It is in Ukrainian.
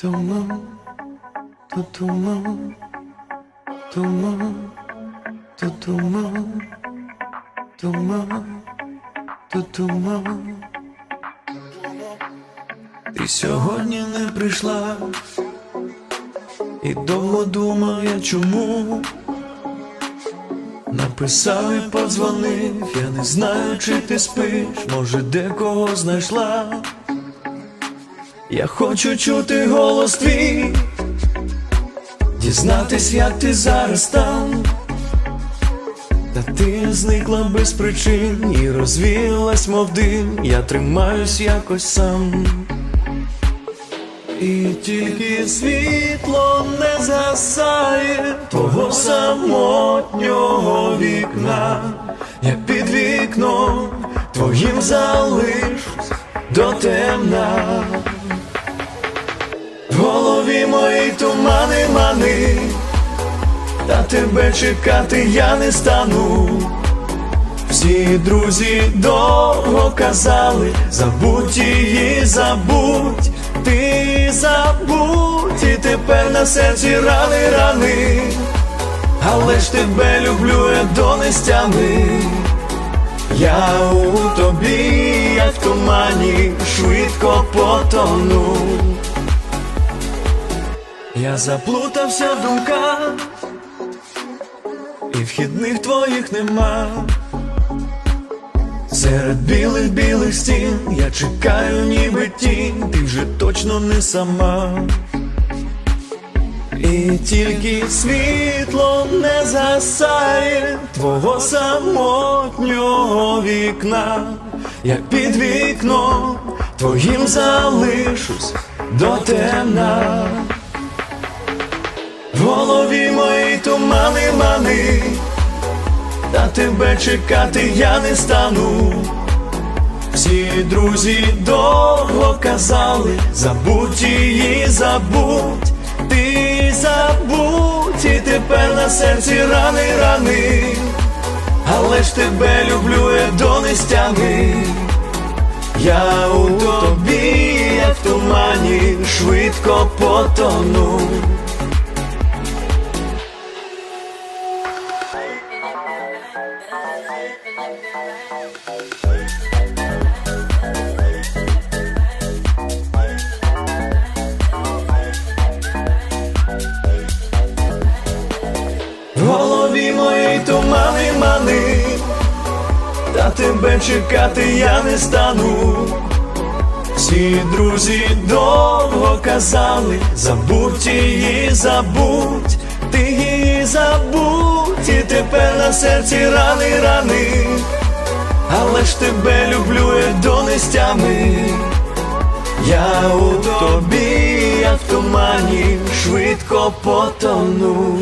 Туман, то туман, туман, то туман, туман, то туман. Ти сьогодні не прийшла, і довго думав я чому. Написав і подзвонив, я не знаю, чи ти спиш, може, декого знайшла. Я хочу чути голос твій, дізнатись, як ти зараз там. Та ти зникла без причин і розвіялась, мов дим, я тримаюсь якось сам. І тільки світло не згасає твого самотнього вікна, я під вікном твоїм залишусь до темна. В мої тумани мани, та тебе чекати я не стану. Всі друзі довго казали, забудь її, забудь, ти забудь, і тепер на серці рани, рани, але ж тебе люблю я до нестями. Я у тобі, як в тумані, швидко потону. Я заплутався в думках, і вхідних твоїх нема. Серед білих білих стін я чекаю, ніби тінь, ти вже точно не сама. І тільки світло не згасає твого самотнього вікна, я під вікном твоїм залишусь до темна. В голові мої тумани мани, та тебе чекати я не стану. Всі друзі довго казали, забудь її, забудь, ти забудь, і тепер на серці рани, рани, але ж тебе люблю я до нестями. Я у тобі, як в тумані, швидко потону. В голові мої тумани мани, та тебе чекати я не стану. Всі друзі довго казали, забудь її, забудь, ти її забудь, тепер на серці рани, рани, але ж тебе люблю я до нестями. Я у тобі, як в тумані, швидко потону.